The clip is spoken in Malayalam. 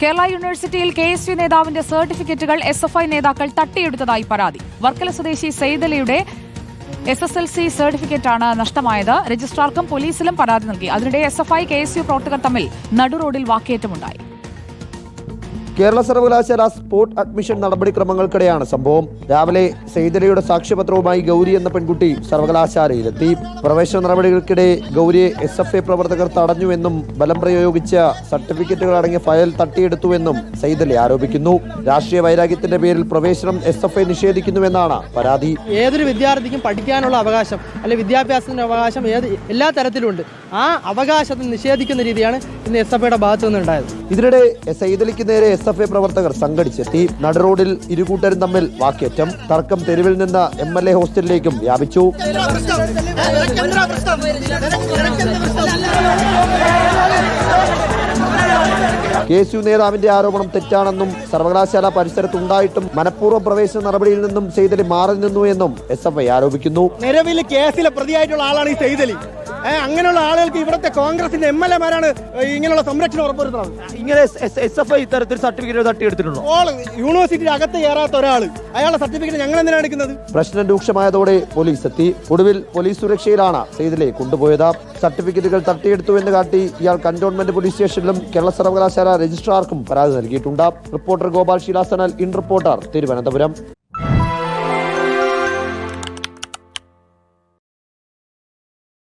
കേരള യൂണിവേഴ്സിറ്റിയിൽ കെ എസ് യു നേതാവിന്റെ സർട്ടിഫിക്കറ്റുകൾ എസ് എഫ് ഐ നേതാക്കൾ തട്ടിയെടുത്തതായി പരാതി. വർക്കല സ്വദേശി സെയ്തലയുടെ എസ് എസ് എൽ സി സർട്ടിഫിക്കറ്റാണ് നഷ്ടമായത്. രജിസ്ട്രാർക്കും പോലീസിലും പരാതി നൽകി. അതിനിടെ S F I K S U പ്രവർത്തകർ തമ്മിൽ നടുറോഡിൽ വാക്കേറ്റമുണ്ടായി. കേരള സർവകലാശാല സ്പോട്ട് അഡ്മിഷൻ നടപടിക്രമങ്ങൾക്കിടെയാണ് സംഭവം. രാവിലെ സെയ്തലയുടെ സാക്ഷ്യപത്രവുമായി ഗൗരി എന്ന പെൺകുട്ടി സർവകലാശാലയിലെത്തി. പ്രവേശന നടപടികൾക്കിടെ ഗൗരിയെ എസ് എഫ് ഐ പ്രവർത്തകർ തടഞ്ഞുവെന്നും ബലം പ്രയോഗിച്ച സർട്ടിഫിക്കറ്റുകൾ അടങ്ങിയ ഫയൽ തട്ടിയെടുത്തുവെന്നും സെയ്തലി ആരോപിക്കുന്നു. രാഷ്ട്രീയ വൈരാഗ്യത്തിന്റെ പേരിൽ പ്രവേശനം എസ് എഫ് ഐ നിഷേധിക്കുന്നുവെന്നാണ് പരാതി. ഏതൊരു വിദ്യാർത്ഥിക്കും പഠിക്കാനുള്ള അവകാശം അല്ലെ വിദ്യാഭ്യാസത്തിന്റെ അവകാശം ഏത് എല്ലാ തരത്തിലുണ്ട് ആ അവകാശത്തെ നിഷേധിക്കുന്ന രീതിയാണ് ഇന്ന് എസ് എഫ് ഐയുടെ ഭാഗത്തു നിന്നുണ്ടായത് ഇതിനിടെ സെയ്തലിക്ക് നേരെ എസ് എഫ് ഐ പ്രവർത്തകർ സംഘടിച്ചെത്തി. നടുറോഡിൽ ഇരുകൂട്ടരും തമ്മിൽ വാക്കേറ്റം. തർക്കം തെരുവിൽ നിന്ന് എം എൽ എ ഹോസ്റ്റലിലേക്കും വ്യാപിച്ചു. കെ എസ് യു നേതാവിന്റെ ആരോപണം തെറ്റാണെന്നും സർവകലാശാല പരിസരത്തുണ്ടായിട്ടും മനഃപൂർവ പ്രവേശന നടപടിയിൽ നിന്നും സെയ്തലി മാറി നിന്നു എന്നും എസ് എഫ് ഐ ആരോപിക്കുന്നു. നിലവിൽ കേസിലെ പ്രതിയായിട്ടുള്ള ആളാണ് ഈ സെയ്തലി. അങ്ങനെയുള്ള ആളുകൾക്ക് ഇവിടുത്തെ കോൺഗ്രസിന്റെ എം എൽ എമാരാണ് ഇങ്ങനെയുള്ള സംരക്ഷണം ഉറപ്പുവരുത്തുന്നത് ഇങ്ങനെ എസ് എഫ് ഐ ഇത്തരത്തിൽ സർട്ടിഫിക്കറ്റ് തട്ടിയെടുത്തിട്ടുണ്ടോ ഓൾ യൂണിവേഴ്സിറ്റിയുടെ അകത്ത് കയറാത്ത ഒരാൾ അയാളുടെ സർട്ടിഫിക്കറ്റ് ഞങ്ങൾ എന്തിനാണ് എടുക്കുന്നത്? പ്രശ്നം രൂക്ഷമായതോടെ പോലീസ് എത്തി ഒടുവിൽ പോലീസ് സുരക്ഷയിലാണ് സെയ്തിലെ കൊണ്ടുപോയത്. സർട്ടിഫിക്കറ്റുകൾ തട്ടിയെടുത്തു എന്ന് കാട്ടി ഇയാൾ കന്റോൺമെന്റ് പോലീസ് സ്റ്റേഷനിലും കേരള സർവകലാശാല രജിസ്ട്രാർക്കും പരാതി നൽകിയിട്ടുണ്ട്. റിപ്പോർട്ടർ ഗോപാൽ ശിലാസനൽ ഇൻ റിപ്പോർട്ടർ തിരുവനന്തപുരം.